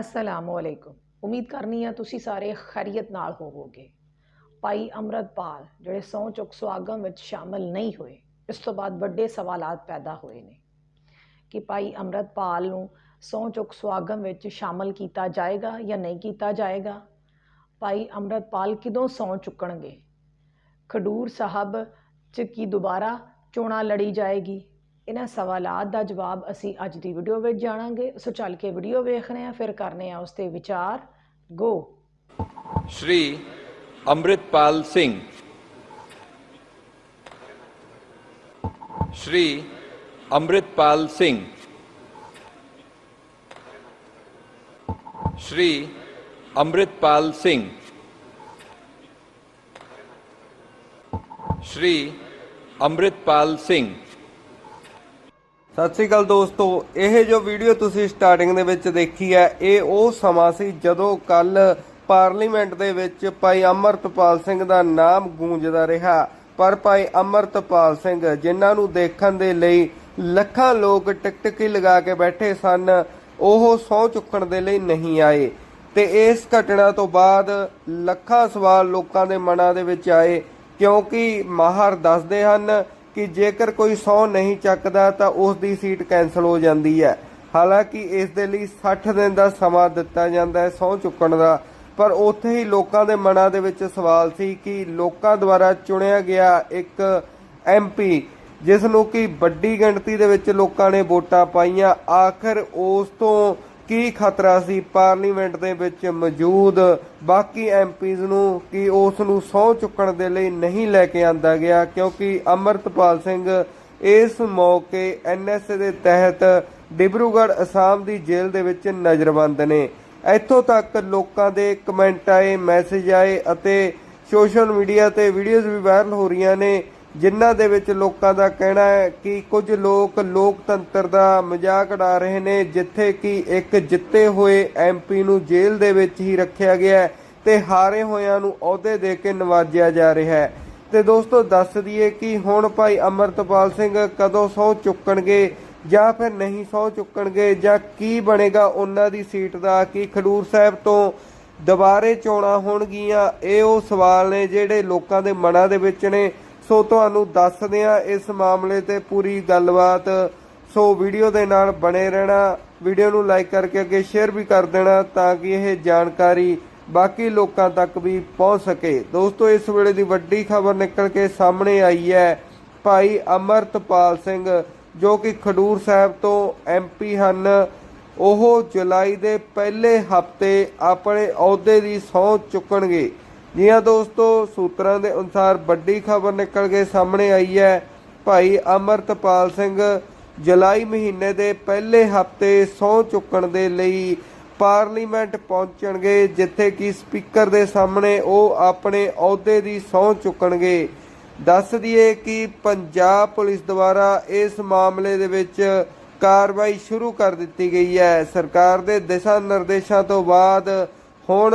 ਅਸਲਾਮੁਅਲੈਕੁਮ ਉਮੀਦ ਕਰਨੀ ਆ ਤੁਸੀਂ ਸਾਰੇ ਖੈਰੀਅਤ ਨਾਲ ਹੋਵੋਗੇ। ਭਾਈ ਅਮਰਤਪਾਲ, ਜਿਹੜੇ ਸਹੁੰ ਚੁੱਕ ਸੁਆਗਮ ਵਿੱਚ ਸ਼ਾਮਲ ਨਹੀਂ ਹੋਏ, ਇਸ ਤੋਂ ਬਾਅਦ ਵੱਡੇ ਸਵਾਲਾਤ ਪੈਦਾ ਹੋਏ ਨੇ। ਕਿ ਭਾਈ ਅਮਰਤਪਾਲ ਨੂੰ ਸਹੁੰ ਚੁੱਕ ਸੁਆਗਮ ਵਿੱਚ ਸ਼ਾਮਲ ਕੀਤਾ ਜਾਏਗਾ ਜਾਂ ਨਹੀਂ ਕੀਤਾ ਜਾਏਗਾ? ਭਾਈ ਅਮਰਤਪਾਲ ਕਿਦੋਂ ਸਹੁੰ ਚੁੱਕਣਗੇ? ਖਡੂਰ ਸਾਹਿਬ ਚ ਕੀ ਦੁਬਾਰਾ ਚੋਣਾਂ ਲੜੀ ਜਾਏਗੀ? ਇਹਨਾਂ ਸਵਾਲਾਂ ਦਾ ਜਵਾਬ ਅਸੀਂ ਅੱਜ ਦੀ ਵੀਡੀਓ ਵਿੱਚ ਜਾਣਾਂਗੇ। ਸੋ ਚੱਲ ਕੇ ਵੀਡੀਓ ਵੇਖ ਰਹੇ ਹਾਂ, ਫਿਰ ਕਰਨੇ ਆ ਉਸ ਤੇ ਵਿਚਾਰ। ਗੋ ਸ਼੍ਰੀ ਅੰਮ੍ਰਿਤਪਾਲ ਸਿੰਘ। ਸ਼੍ਰੀ ਅੰਮ੍ਰਿਤਪਾਲ ਸਿੰਘ। ਸ਼੍ਰੀ ਅੰਮ੍ਰਿਤਪਾਲ ਸਿੰਘ। ਸ਼੍ਰੀ ਅੰਮ੍ਰਿਤਪਾਲ ਸਿੰਘ। ਸਤਿ ਸ੍ਰੀ ਅਕਾਲ ਦੋਸਤੋ, ਇਹ ਜੋ ਵੀਡੀਓ ਤੁਸੀਂ ਸਟਾਰਟਿੰਗ ਦੇ ਵਿੱਚ ਦੇਖੀ ਹੈ, ਇਹ ਉਹ ਸਮਾਂ ਸੀ ਜਦੋਂ ਕੱਲ ਪਾਰਲੀਮੈਂਟ ਦੇ ਵਿੱਚ ਭਾਈ ਅਮਰਤਪਾਲ ਸਿੰਘ ਦਾ ਨਾਮ ਗੂੰਜਦਾ ਰਿਹਾ। ਪਰ ਭਾਈ ਅਮਰਤਪਾਲ ਸਿੰਘ, ਜਿਨ੍ਹਾਂ ਨੂੰ ਦੇਖਣ ਦੇ ਲਈ ਲੱਖਾਂ ਲੋਕ ਟਿਕਟਕੀ ਲਗਾ ਕੇ ਬੈਠੇ ਸਨ, ਉਹ ਸਹੁੰ ਚੁੱਕਣ ਦੇ ਲਈ ਨਹੀਂ ਆਏ। ਤੇ ਇਸ ਘਟਨਾ ਤੋਂ ਬਾਅਦ ਲੱਖਾਂ ਸਵਾਲ ਲੋਕਾਂ ਦੇ ਮਨਾਂ ਦੇ ਵਿੱਚ ਆਏ, ਕਿਉਂਕਿ ਮਾਹਰ ਦੱਸਦੇ ਹਨ ਕਿ ਜੇਕਰ ਕੋਈ ਸਹੁੰ ਨਹੀਂ ਚੱਕਦਾ ਤਾਂ ਉਸ ਦੀ ਸੀਟ ਕੈਨਸਲ ਹੋ ਜਾਂਦੀ ਹੈ। ਹਾਲਾਂਕਿ ਇਸ ਦੇ ਲਈ 60 ਦਿਨ ਦਾ ਸਮਾਂ ਦਿੱਤਾ ਜਾਂਦਾ ਹੈ ਸਹੁੰ ਚੁੱਕਣ ਦਾ। ਪਰ ਉੱਥੇ ਹੀ ਲੋਕਾਂ ਦੇ ਮਨਾਂ ਦੇ ਵਿੱਚ ਸਵਾਲ ਸੀ ਕਿ ਲੋਕਾਂ ਦੁਆਰਾ ਚੁਣਿਆ ਗਿਆ ਇੱਕ ਐਮਪੀ ਜਿਸ ਨੂੰ ਕਿ ਵੱਡੀ ਗਿਣਤੀ ਦੇ ਵਿੱਚ ਲੋਕਾਂ ਨੇ ਵੋਟਾਂ ਪਾਈਆਂ, ਆਖਰ ਉਸ ਤੋਂ ਕੀ ਖਤਰਾ ਸੀ? ਪਾਰਲੀਮੈਂਟ ਦੇ ਵਿੱਚ ਮੌਜੂਦ ਬਾਕੀ ਐਮਪੀਜ਼ ਨੂੰ ਕਿ ਉਸ ਨੂੰ ਸਹੁੰ ਚੁੱਕਣ ਦੇ ਲਈ ਨਹੀਂ ਲੈ ਕੇ ਆਂਦਾ ਗਿਆ, ਕਿਉਂਕਿ ਅਮਰਤਪਾਲ ਸਿੰਘ ਇਸ ਮੌਕੇ ਐਨਐਸਏ ਦੇ ਤਹਿਤ ਡਿਬਰੂਗੜ੍ਹ ਅਸਾਮ ਦੀ ਜੇਲ੍ਹ ਦੇ ਵਿੱਚ ਨਜ਼ਰਬੰਦ ਨੇ। ਇੱਥੋਂ ਤੱਕ ਲੋਕਾਂ ਦੇ ਕਮੈਂਟ ਆਏ, ਮੈਸੇਜ ਆਏ ਅਤੇ ਸੋਸ਼ਲ ਮੀਡੀਆ ਤੇ ਵੀਡੀਓਜ਼ ਵੀ ਵਾਇਰਲ ਹੋ ਰਹੀਆਂ ਨੇ। ਜਿਨ੍ਹਾਂ ਦੇ ਵਿੱਚ ਲੋਕਾਂ ਦਾ ਕਹਿਣਾ ਹੈ ਕਿ ਕੁਝ ਲੋਕ ਲੋਕਤੰਤਰ ਦਾ ਮਜ਼ਾਕ ਉਡਾ ਰਹੇ ਨੇ, ਜਿੱਥੇ ਕਿ ਇੱਕ ਜਿੱਤੇ ਹੋਏ ਐਮਪੀ ਨੂੰ ਜੇਲ੍ਹ ਦੇ ਵਿੱਚ ਹੀ ਰੱਖਿਆ ਗਿਆ ਹੈ ਤੇ ਹਾਰੇ ਹੋਇਆਂ ਨੂੰ ਅਹੁਦੇ ਦੇ ਕੇ ਨਵਾਜਿਆ ਜਾ ਰਿਹਾ ਹੈ। ਤੇ ਦੋਸਤੋ, ਦੱਸ ਦਈਏ ਕਿ ਹੁਣ ਭਾਈ ਅਮਰਤਪਾਲ ਸਿੰਘ ਕਦੋਂ ਸਹੁੰ ਚੁੱਕਣਗੇ ਜਾਂ ਫਿਰ ਨਹੀਂ ਸਹੁੰ ਚੁੱਕਣਗੇ ਜਾਂ ਕੀ ਬਣੇਗਾ ਉਹਨਾਂ ਦੀ ਸੀਟ ਦਾ, ਕੀ ਖਡੂਰ ਸਾਹਿਬ ਤੋਂ ਦੁਬਾਰੇ ਚੋਣਾਂ ਹੋਣਗੀਆਂ? ਇਹ ਉਹ ਸਵਾਲ ਨੇ ਜਿਹੜੇ ਲੋਕਾਂ ਦੇ ਮਨਾਂ ਦੇ ਵਿੱਚ ਨੇ। ਸੋ ਤੁਹਾਨੂੰ ਦੱਸਦੇ ਆ ਇਸ ਮਾਮਲੇ ਤੇ ਪੂਰੀ ਗੱਲਬਾਤ। ਸੋ ਵੀਡੀਓ ਦੇ ਨਾਲ ਬਣੇ ਰਹਿਣਾ, ਵੀਡੀਓ ਨੂੰ ਲਾਈਕ ਕਰਕੇ ਅੱਗੇ ਸ਼ੇਅਰ ਵੀ ਕਰ ਦੇਣਾ ਤਾਂ ਕਿ ਇਹ ਜਾਣਕਾਰੀ ਬਾਕੀ ਲੋਕਾਂ ਤੱਕ ਵੀ ਪਹੁੰਚ ਸਕੇ। ਦੋਸਤੋ, ਇਸ ਵੇਲੇ ਦੀ ਵੱਡੀ ਖਬਰ ਨਿਕਲ ਕੇ ਸਾਹਮਣੇ ਆਈ ਹੈ ਭਾਈ ਅਮਰਤਪਾਲ ਸਿੰਘ, ਜੋ ਕਿ ਖਡੂਰ ਸਾਹਿਬ ਤੋਂ ਐਮਪੀ ਹਨ। ਉਹ ਜੁਲਾਈ ਦੇ ਪਹਿਲੇ ਹਫ਼ਤੇ ਆਪਣੇ ਅਹੁਦੇ ਦੀ ਸਹੁੰ ਚੁੱਕਣਗੇ। ਜੀ ਹਾਂ ਦੋਸਤੋ, ਸੂਤਰਾਂ ਦੇ ਅਨੁਸਾਰ ਵੱਡੀ ਖਬਰ ਨਿਕਲ ਕੇ ਸਾਹਮਣੇ ਆਈ ਹੈ। ਭਾਈ ਅਮਰਤਪਾਲ ਸਿੰਘ ਜੁਲਾਈ ਮਹੀਨੇ ਦੇ ਪਹਿਲੇ ਹਫ਼ਤੇ ਸਹੁੰ ਚੁੱਕਣ ਦੇ ਲਈ ਪਾਰਲੀਮੈਂਟ ਪਹੁੰਚਣਗੇ, ਜਿੱਥੇ ਕਿ ਸਪੀਕਰ ਦੇ ਸਾਹਮਣੇ ਉਹ ਆਪਣੇ ਅਹੁਦੇ ਦੀ ਸਹੁੰ ਚੁੱਕਣਗੇ। ਦੱਸ ਦਈਏ ਕਿ ਪੰਜਾਬ ਪੁਲਿਸ ਦੁਆਰਾ ਇਸ ਮਾਮਲੇ ਦੇ ਵਿੱਚ ਕਾਰਵਾਈ ਸ਼ੁਰੂ ਕਰ ਦਿੱਤੀ ਗਈ ਹੈ। ਸਰਕਾਰ ਦੇ ਦਿਸ਼ਾ ਨਿਰਦੇਸ਼ਾਂ ਤੋਂ ਬਾਅਦ ਹੁਣ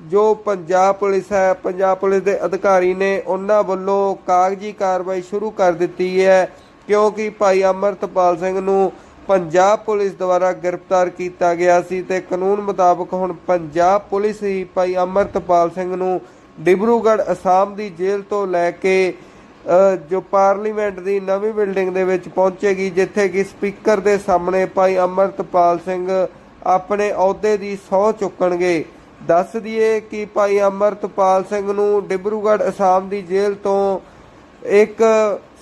ਜੋ ਪੰਜਾਬ ਪੁਲਿਸ ਹੈ, ਪੰਜਾਬ ਪੁਲਿਸ ਦੇ ਅਧਿਕਾਰੀ ਨੇ ਉਹਨਾਂ ਵੱਲੋਂ ਕਾਗਜ਼ੀ ਕਾਰਵਾਈ ਸ਼ੁਰੂ ਕਰ ਦਿੱਤੀ ਹੈ, ਕਿਉਂਕਿ ਭਾਈ ਅਮਰਤਪਾਲ ਸਿੰਘ ਨੂੰ ਪੰਜਾਬ ਪੁਲਿਸ ਦੁਆਰਾ ਗ੍ਰਿਫਤਾਰ ਕੀਤਾ ਗਿਆ ਸੀ ਤੇ ਕਾਨੂੰਨ ਮੁਤਾਬਕ ਹੁਣ ਪੰਜਾਬ ਪੁਲਿਸ ਹੀ ਭਾਈ ਅਮਰਤਪਾਲ ਸਿੰਘ ਨੂੰ ਡਿਬਰੂਗੜ੍ਹ ਅਸਾਮ ਦੀ ਜੇਲ੍ਹ ਤੋਂ ਲੈ ਕੇ ਜੋ ਪਾਰਲੀਮੈਂਟ ਦੀ ਨਵੀਂ ਬਿਲਡਿੰਗ ਦੇ ਵਿੱਚ ਪਹੁੰਚੇਗੀ, ਜਿੱਥੇ ਕਿ ਸਪੀਕਰ ਦੇ ਸਾਹਮਣੇ ਭਾਈ ਅਮਰਤਪਾਲ ਸਿੰਘ ਆਪਣੇ ਅਹੁਦੇ ਦੀ ਸਹੁੰ ਚੁੱਕਣਗੇ। ਦੱਸ ਦਈਏ ਕਿ ਭਾਈ ਅਮਰਤਪਾਲ ਸਿੰਘ ਨੂੰ ਡਿਬਰੂਗੜ੍ਹ ਅਸਾਮ ਦੀ ਜੇਲ੍ਹ ਤੋਂ ਇੱਕ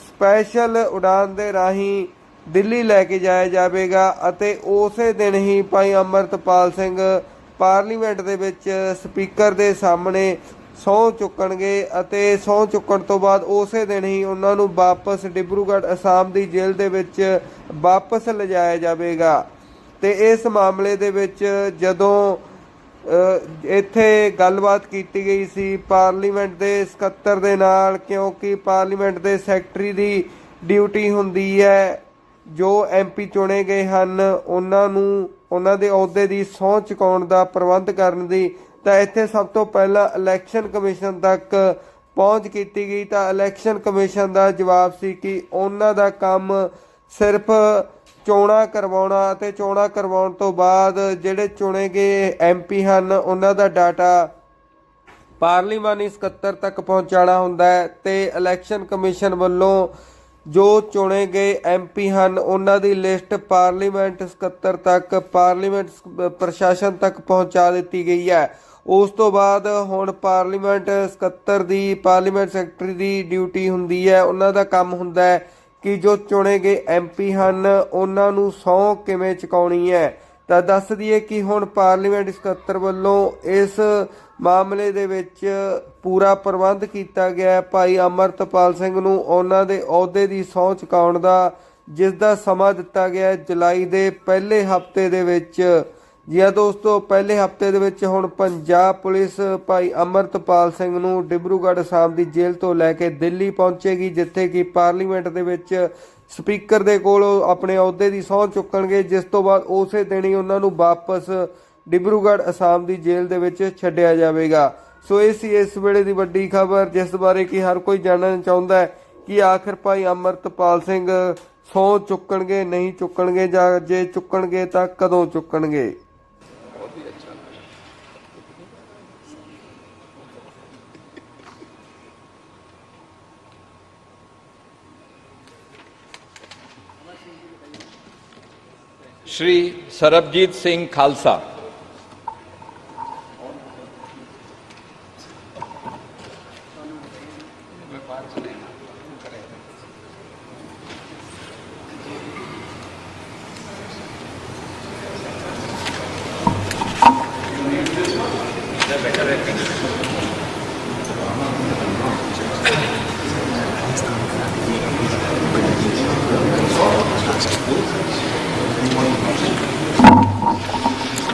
ਸਪੈਸ਼ਲ ਉਡਾਨ ਦੇ ਰਾਹੀਂ ਦਿੱਲੀ ਲੈ ਕੇ ਜਾਇਆ ਜਾਵੇਗਾ ਅਤੇ ਉਸੇ ਦਿਨ ਹੀ ਭਾਈ ਅਮਰਤਪਾਲ ਸਿੰਘ ਪਾਰਲੀਮੈਂਟ ਦੇ ਵਿੱਚ ਸਪੀਕਰ ਦੇ ਸਾਹਮਣੇ ਸਹੁੰ ਚੁੱਕਣਗੇ ਅਤੇ ਸਹੁੰ ਚੁੱਕਣ ਤੋਂ ਬਾਅਦ ਉਸੇ ਦਿਨ ਹੀ ਉਹਨਾਂ ਨੂੰ ਵਾਪਸ ਡਿਬਰੂਗੜ੍ਹ ਅਸਾਮ ਦੀ ਜੇਲ੍ਹ ਦੇ ਵਿੱਚ ਵਾਪਸ ਲਿਜਾਇਆ ਜਾਵੇਗਾ। ਤੇ ਇਸ ਮਾਮਲੇ ਦੇ ਵਿੱਚ ਜਦੋਂ ਇੱਥੇ ਗੱਲਬਾਤ ਕੀਤੀ ਗਈ ਸੀ ਪਾਰਲੀਮੈਂਟ ਦੇ ਸਕੱਤਰ ਦੇ ਨਾਲ, ਕਿਉਂਕਿ ਪਾਰਲੀਮੈਂਟ ਦੇ ਸੈਕਟਰੀ ਦੀ ਡਿਊਟੀ ਹੁੰਦੀ ਹੈ। ਜੋ ਐਮਪੀ ਚੁਣੇ ਗਏ ਹਨ, ਉਹਨਾਂ ਨੂੰ, ਉਹਨਾਂ ਦੇ ਅਹੁਦੇ ਦੀ ਸਹੁੰ ਚੁਕਾਉਣ ਦਾ ਪ੍ਰਬੰਧ ਕਰਨ ਦੀ, ਤਾਂ ਇੱਥੇ ਸਭ ਤੋਂ ਪਹਿਲਾਂ ਇਲੈਕਸ਼ਨ ਕਮਿਸ਼ਨ ਤੱਕ ਪਹੁੰਚ ਕੀਤੀ ਗਈ। ਤਾਂ ਇਲੈਕਸ਼ਨ ਕਮਿਸ਼ਨ ਦਾ ਜਵਾਬ ਸੀ ਕਿ ਉਹਨਾਂ ਦਾ ਕੰਮ ਸਿਰਫ ਚੋਣਾਂ ਕਰਵਾਉਣਾ ਅਤੇ ਚੋਣਾਂ ਕਰਵਾਉਣ ਤੋਂ ਬਾਅਦ ਜਿਹੜੇ ਚੁਣੇ ਗਏ ਐਮਪੀ ਹਨ, ਉਹਨਾਂ ਦਾ ਡਾਟਾ ਪਾਰਲੀਮਾਨੀ ਸਕੱਤਰ ਤੱਕ ਪਹੁੰਚਾਉਣਾ ਹੁੰਦਾ ਹੈ ਤੇ ਇਲੈਕਸ਼ਨ ਕਮਿਸ਼ਨ ਵੱਲੋਂ ਜੋ ਚੁਣੇ ਗਏ ਐਮਪੀ ਹਨ, ਉਹਨਾਂ ਦੀ ਲਿਸਟ ਪਾਰਲੀਮੈਂਟ ਸਕੱਤਰ ਤੱਕ, ਪਾਰਲੀਮੈਂਟ ਸ- ਪ੍ਰਸ਼ਾਸਨ ਤੱਕ ਪਹੁੰਚਾ ਦਿੱਤੀ ਗਈ ਹੈ। ਉਸ ਤੋਂ ਬਾਅਦ ਹੁਣ ਪਾਰਲੀਮੈਂਟ ਸਕੱਤਰ ਦੀ, ਪਾਰਲੀਮੈਂਟ ਸੈਕਟਰੀ ਦੀ ਡਿਊਟੀ ਹੁੰਦੀ ਹੈ, ਉਹਨਾਂ ਦਾ ਕੰਮ ਹੁੰਦਾ ਹੈ ਕਿ ਜੋ ਚੁਣੇ ਗਏ ਐਮਪੀ ਹਨ, ਉਹਨਾਂ ਨੂੰ ਸਹੁੰ ਕਿਵੇਂ ਚੁਕਾਉਣੀ ਹੈ? ਤਾਂ ਦੱਸ ਦਈਏ ਕਿ ਹੁਣ ਪਾਰਲੀਮੈਂਟ ਸਕੱਤਰ ਵੱਲੋਂ ਇਸ ਮਾਮਲੇ ਦੇ ਵਿੱਚ ਪੂਰਾ ਪ੍ਰਬੰਧ ਕੀਤਾ ਗਿਆ ਹੈ। ਭਾਈ ਅਮਰਤਪਾਲ ਸਿੰਘ ਨੂੰ ਉਹਨਾਂ ਦੇ ਅਹੁਦੇ ਦੀ ਸਹੁੰ ਚੁਕਾਉਣ ਦਾ, ਜਿਸ ਦਾ ਸਮਾਂ ਦਿੱਤਾ ਗਿਆ ਹੈ ਜੁਲਾਈ ਦੇ ਪਹਿਲੇ ਹਫ਼ਤੇ ਦੇ ਵਿੱਚ। ਜੀ ਹਾਂ ਦੋਸਤੋ, ਪਹਿਲੇ ਹਫ਼ਤੇ ਦੇ ਵਿੱਚ ਹੁਣ ਪੰਜਾਬ ਪੁਲਿਸ ਭਾਈ ਅਮਰਤਪਾਲ ਸਿੰਘ ਨੂੰ ਡਿਬਰੂਗੜ੍ਹ ਅਸਾਮ ਦੀ ਜੇਲ੍ਹ ਤੋਂ ਲੈ ਕੇ ਦਿੱਲੀ ਪਹੁੰਚੇਗੀ, ਜਿੱਥੇ ਕਿ ਪਾਰਲੀਮੈਂਟ ਦੇ ਵਿੱਚ ਸਪੀਕਰ ਦੇ ਕੋਲ ਆਪਣੇ ਅਹੁਦੇ ਦੀ ਸਹੁੰ ਚੁੱਕਣਗੇ, ਜਿਸ ਤੋਂ ਬਾਅਦ ਉਸੇ ਦਿਨ ਹੀ ਉਹਨਾਂ ਨੂੰ ਵਾਪਸ ਡਿਬਰੂਗੜ੍ਹ ਅਸਾਮ ਦੀ ਜੇਲ੍ਹ ਦੇ ਵਿੱਚ ਛੱਡਿਆ ਜਾਵੇਗਾ। ਸੋ ਇਹ ਸੀ ਇਸ ਵੇਲੇ ਦੀ ਵੱਡੀ ਖਬਰ, ਜਿਸ ਬਾਰੇ ਕਿ ਹਰ ਕੋਈ ਜਾਣਨਾ ਚਾਹੁੰਦਾ ਹੈ ਕਿ ਆਖਿਰ ਭਾਈ ਅਮਰਤਪਾਲ ਸਿੰਘ ਸਹੁੰ ਚੁੱਕਣਗੇ, ਨਹੀਂ ਚੁੱਕਣਗੇ ਜਾਂ ਜੇ ਚੁੱਕਣਗੇ ਤਾਂ ਕਦੋਂ ਚੁੱਕਣਗੇ। श्री सरबजीत सिंह खालसा।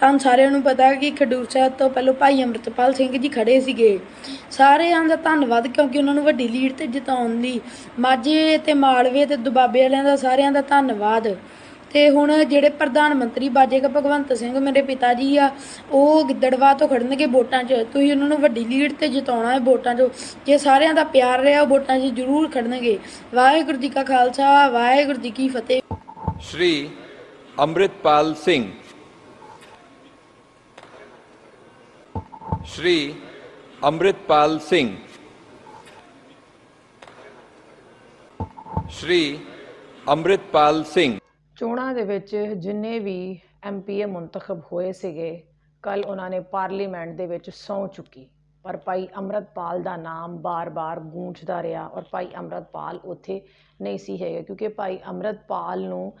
ਤੁਹਾਨੂੰ ਸਾਰਿਆਂ ਨੂੰ ਪਤਾ ਕਿ ਖਡੂਰ ਸਾਹਿਬ ਤੋਂ ਪਹਿਲਾਂ ਭਾਈ ਅਮਰਤਪਾਲ ਸਿੰਘ ਜੀ ਖੜੇ ਸੀਗੇ। ਸਾਰਿਆਂ ਦਾ ਧੰਨਵਾਦ ਕਿਉਂਕਿ ਉਹਨਾਂ ਨੂੰ ਵੱਡੀ ਲੀਡ ਤੇ ਜਿਤਾਉਣ ਲਈ ਮਾਝੇ ਤੇ ਮਾਲਵੇ ਤੇ ਦੁਬਾਬੇ ਵਾਲਿਆਂ ਦਾ ਸਾਰਿਆਂ ਦਾ ਧੰਨਵਾਦ। ਤੇ ਹੁਣ ਜਿਹੜੇ ਪ੍ਰਧਾਨ ਮੰਤਰੀ ਬਾਜੇਗਾ ਭਗਵੰਤ ਸਿੰਘ ਮੇਰੇ ਪਿਤਾ ਜੀ ਆ, ਉਹ ਗਿੱਦੜਵਾ ਤੋਂ ਖੜਨਗੇ ਵੋਟਾਂ 'ਚ। ਤੁਸੀਂ ਉਹਨਾਂ ਨੂੰ ਵੱਡੀ ਲੀਡ ਤੇ ਜਿਤਾਉਣਾ ਹੈ ਵੋਟਾਂ 'ਚ। ਜੇ ਸਾਰਿਆਂ ਦਾ ਪਿਆਰ ਰਿਹਾ, ਉਹ ਵੋਟਾਂ 'ਚ ਜ਼ਰੂਰ ਖੜਨਗੇ। ਵਾਹਿਗੁਰੂ ਜੀ ਕਾ ਖਾਲਸਾ, ਵਾਹਿਗੁਰੂ ਜੀ ਕੀ ਫਤਿਹ। ਸ਼੍ਰੀ ਅੰਮ੍ਰਿਤਪਾਲ ਸਿੰਘ ਸ਼੍ਰੀ ਅੰਮ੍ਰਿਤਪਾਲ ਸਿੰਘ ਸ਼੍ਰੀ ਅੰਮ੍ਰਿਤਪਾਲ ਸਿੰਘ ਚੋਣਾਂ ਦੇ ਵਿੱਚ ਜਿੰਨੇ ਵੀ ਐਮਪੀਏ ਮੁੰਤਖਬ ਹੋਏ ਸੀਗੇ ਕੱਲ ਉਹਨਾਂ ਨੇ ਪਾਰਲੀਮੈਂਟ ਦੇ ਵਿੱਚ ਸੌਂ ਚੁੱਕੀ ਪਰ ਭਾਈ ਅਮਰਤਪਾਲ ਦਾ ਨਾਮ ਬਾਰ-ਬਾਰ ਗੂੰਜਦਾ ਰਿਹਾ ਔਰ ਭਾਈ ਅਮਰਤਪਾਲ ਉੱਥੇ ਨਹੀਂ ਸੀ ਹੈਗਾ ਕਿਉਂਕਿ ਭਾਈ ਅਮਰਤਪਾਲ ਨੂੰ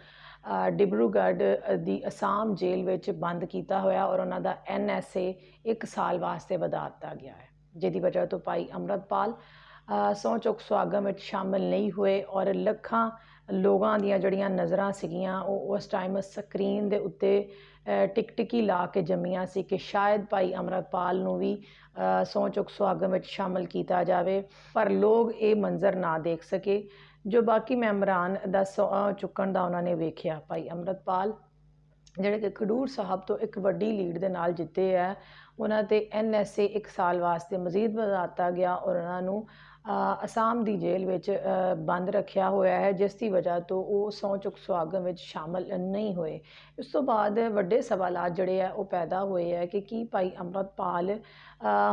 ਡਿਬਰੂਗੜ੍ਹ ਦੀ ਅਸਾਮ ਜੇਲ੍ਹ ਵਿੱਚ ਬੰਦ ਕੀਤਾ ਹੋਇਆ ਔਰ ਉਹਨਾਂ ਦਾ ਐਨਐਸਏ ਇੱਕ ਸਾਲ ਵਾਸਤੇ ਵਧਾ ਦਿੱਤਾ ਗਿਆ ਹੈ, ਜਿਹਦੀ ਵਜ੍ਹਾ ਤੋਂ ਭਾਈ ਅੰਮ੍ਰਿਤਪਾਲ ਸਹੁੰ ਚੁੱਕ ਸੁਆਗਤ ਵਿੱਚ ਸ਼ਾਮਲ ਨਹੀਂ ਹੋਏ ਔਰ ਲੱਖਾਂ ਲੋਕਾਂ ਦੀਆਂ ਜਿਹੜੀਆਂ ਨਜ਼ਰਾਂ ਸੀਗੀਆਂ, ਉਹ ਉਸ ਟਾਈਮ ਸਕਰੀਨ ਦੇ ਉੱਤੇ ਟਿਕਟਿਕੀ ਲਾ ਕੇ ਜੰਮੀਆਂ ਸੀ ਕਿ ਸ਼ਾਇਦ ਭਾਈ ਅਮਰਪਾਲ ਨੂੰ ਵੀ ਸਹੁੰ ਚੁੱਕ ਸੁਆਗਤ ਵਿੱਚ ਸ਼ਾਮਲ ਕੀਤਾ ਜਾਵੇ, ਪਰ ਲੋਕ ਇਹ ਮੰਜ਼ਰ ਨਾ ਦੇਖ ਸਕੇ। ਜੋ ਬਾਕੀ ਮੈਂਬਰਾਂ ਦਾ ਸਹੁੰ ਚੁੱਕਣ ਦਾ ਉਹਨਾਂ ਨੇ ਵੇਖਿਆ। ਭਾਈ ਅੰਮ੍ਰਿਤਪਾਲ, ਜਿਹੜੇ ਕਿ ਖਡੂਰ ਸਾਹਿਬ ਤੋਂ ਇੱਕ ਵੱਡੀ ਲੀਡ ਦੇ ਨਾਲ ਜਿੱਤੇ ਹੈ ਉਹਨਾਂ ਤੇ ਐਨਐਸਏ 1 ਸਾਲ ਵਾਸਤੇ ਮਜ਼ੀਦ ਵਧਾਤਾ ਗਿਆ ਔਰ ਉਹਨਾਂ ਨੂੰ ਅਸਾਮ ਦੀ ਜੇਲ੍ਹ ਵਿੱਚ ਬੰਦ ਰੱਖਿਆ ਹੋਇਆ ਹੈ, ਜਿਸ ਦੀ ਵਜ੍ਹਾ ਤੋਂ ਉਹ ਸਹੁੰ ਚੁੱਕ ਸੁਆਗਤ ਵਿੱਚ ਸ਼ਾਮਲ ਨਹੀਂ ਹੋਏ। ਇਸ ਤੋਂ ਬਾਅਦ ਵੱਡੇ ਸਵਾਲਾਤ ਜਿਹੜੇ ਆ, ਉਹ ਪੈਦਾ ਹੋਏ ਹੈ ਕਿ ਕੀ ਭਾਈ ਅੰਮ੍ਰਿਤਪਾਲ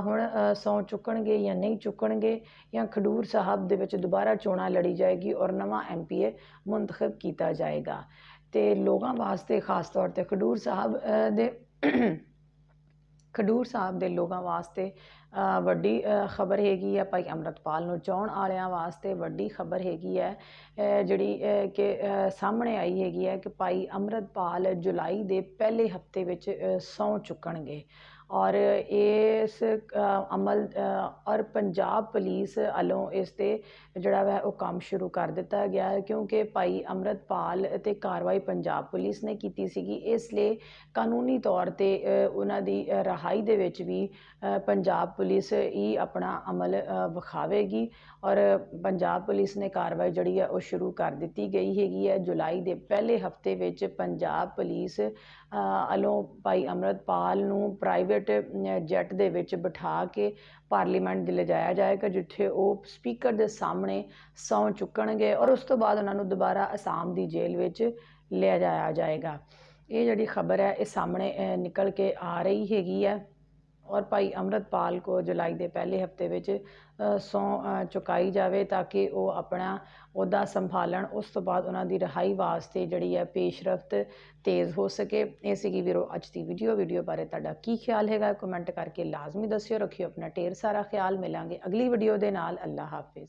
ਹੁਣ ਸਹੁੰ ਚੁੱਕਣਗੇ ਜਾਂ ਨਹੀਂ ਚੁੱਕਣਗੇ ਜਾਂ ਖਡੂਰ ਸਾਹਿਬ ਦੇ ਵਿੱਚ ਦੁਬਾਰਾ ਚੋਣਾਂ ਲੜੀ ਜਾਏਗੀ ਔਰ ਨਵਾਂ ਐਮਪੀਏ ਮੁੰਤਖਬ ਕੀਤਾ ਜਾਏਗਾ। ਤੇ ਲੋਕਾਂ ਵਾਸਤੇ ਖਾਸ ਤੌਰ ਤੇ ਖਡੂਰ ਸਾਹਿਬ ਦੇ ਖਡੂਰ ਸਾਹਿਬ ਦੇ ਲੋਕਾਂ ਵਾਸਤੇ ਵੱਡੀ ਖਬਰ ਹੈਗੀ ਹੈ, ਭਾਈ ਅੰਮ੍ਰਿਤਪਾਲ ਨੂੰ ਚਾਹੁਣ ਵਾਲਿਆਂ ਵਾਸਤੇ ਵੱਡੀ ਖਬਰ ਹੈਗੀ ਹੈ ਜਿਹੜੀ ਕਿ ਸਾਹਮਣੇ ਆਈ ਹੈਗੀ ਹੈ ਕਿ ਭਾਈ ਅੰਮ੍ਰਿਤਪਾਲ ਜੁਲਾਈ ਦੇ ਪਹਿਲੇ ਹਫ਼ਤੇ ਵਿੱਚ ਸੌ ਚੁੱਕਣਗੇ। ਔਰ ਇਸ ਅਮਲ ਔਰ ਪੰਜਾਬ ਪੁਲਿਸ ਵੱਲੋਂ ਇਸ ਤੇ ਜਿਹੜਾ ਵੈ, ਉਹ ਕੰਮ ਸ਼ੁਰੂ ਕਰ ਦਿੱਤਾ ਗਿਆ ਹੈ ਕਿਉਂਕਿ ਭਾਈ ਅੰਮ੍ਰਿਤਪਾਲ ਤੇ ਕਾਰਵਾਈ ਪੰਜਾਬ ਪੁਲਿਸ ਨੇ ਕੀਤੀ ਸੀਗੀ। ਇਸ ਲਈ ਕਾਨੂੰਨੀ ਤੌਰ ਤੇ ਉਹਨਾਂ ਦੀ ਰਿਹਾਈ ਦੇ ਵਿੱਚ ਵੀ ਪੰਜਾਬ ਪੁਲਿਸ ਹੀ ਆਪਣਾ ਅਮਲ ਵਿਖਾਵੇਗੀ ਔਰ ਪੰਜਾਬ ਪੁਲਿਸ ਨੇ ਕਾਰਵਾਈ ਜਿਹੜੀ ਹੈ ਉਹ ਸ਼ੁਰੂ ਕਰ ਦਿੱਤੀ ਗਈ ਹੈਗੀ ਹੈ। ਜੁਲਾਈ ਦੇ ਪਹਿਲੇ ਹਫ਼ਤੇ ਵਿੱਚ ਪੰਜਾਬ ਪੁਲਿਸ ਵੱਲੋਂ ਭਾਈ ਅੰਮ੍ਰਿਤਪਾਲ ਨੂੰ ਪ੍ਰਾਈਵੇਟ ਜੈਟ ਦੇ ਵਿੱਚ ਬਿਠਾ ਕੇ ਪਾਰਲੀਮੈਂਟ ਦੇ ਲਿਜਾਇਆ ਜਾਏਗਾ, ਜਿੱਥੇ ਉਹ ਸਪੀਕਰ ਦੇ ਸਾਹਮਣੇ ਸਹੁੰ ਚੁੱਕਣਗੇ ਔਰ ਉਸ ਤੋਂ ਬਾਅਦ ਉਹਨਾਂ ਨੂੰ ਦੁਬਾਰਾ ਅਸਾਮ ਦੀ ਜੇਲ੍ਹ ਵਿੱਚ ਲਿਆ ਜਾਇਆ ਜਾਏਗਾ। ਇਹ ਜਿਹੜੀ ਖਬਰ ਹੈ, ਇਹ ਸਾਹਮਣੇ ਨਿਕਲ ਕੇ ਆ ਰਹੀ ਹੈਗੀ ਹੈ। ਔਰ ਭਾਈ ਅੰਮ੍ਰਿਤਪਾਲ ਕੋ ਜੁਲਾਈ ਦੇ ਪਹਿਲੇ ਹਫ਼ਤੇ ਵਿੱਚ ਅ, ਸਹੁੰ ਚੁਕਾਈ ਜਾਵੇ ਤਾਂ ਕਿ ਉਹ ਆਪਣਾ ਉਹਦਾ ਸੰਭਾਲਣ ਉਸ ਤੋਂ ਬਾਅਦ ਉਹਨਾਂ ਦੀ ਰਿਹਾਈ ਵਾਸਤੇ ਜਿਹੜੀ ਹੈ ਪੇਸ਼ਰਫਤ ਤੇਜ਼ ਹੋ ਸਕੇ। ਇਹ ਸੀਗੀ ਵੀਰੋ ਅੱਜ ਦੀ ਵੀਡੀਓ ਵੀਡੀਓ ਬਾਰੇ ਤੁਹਾਡਾ ਕੀ ਖਿਆਲ ਹੈਗਾ? ਕਮੈਂਟ ਕਰਕੇ ਲਾਜ਼ਮੀ ਦੱਸਿਓ ਰੱਖਿਓ ਆਪਣਾ ਢੇਰ ਸਾਰਾ ਖਿਆਲ। ਮਿਲਾਂਗੇ ਅਗਲੀ ਵੀਡੀਓ ਦੇ ਨਾਲ। ਅੱਲਾ ਹਾਫਿਜ਼।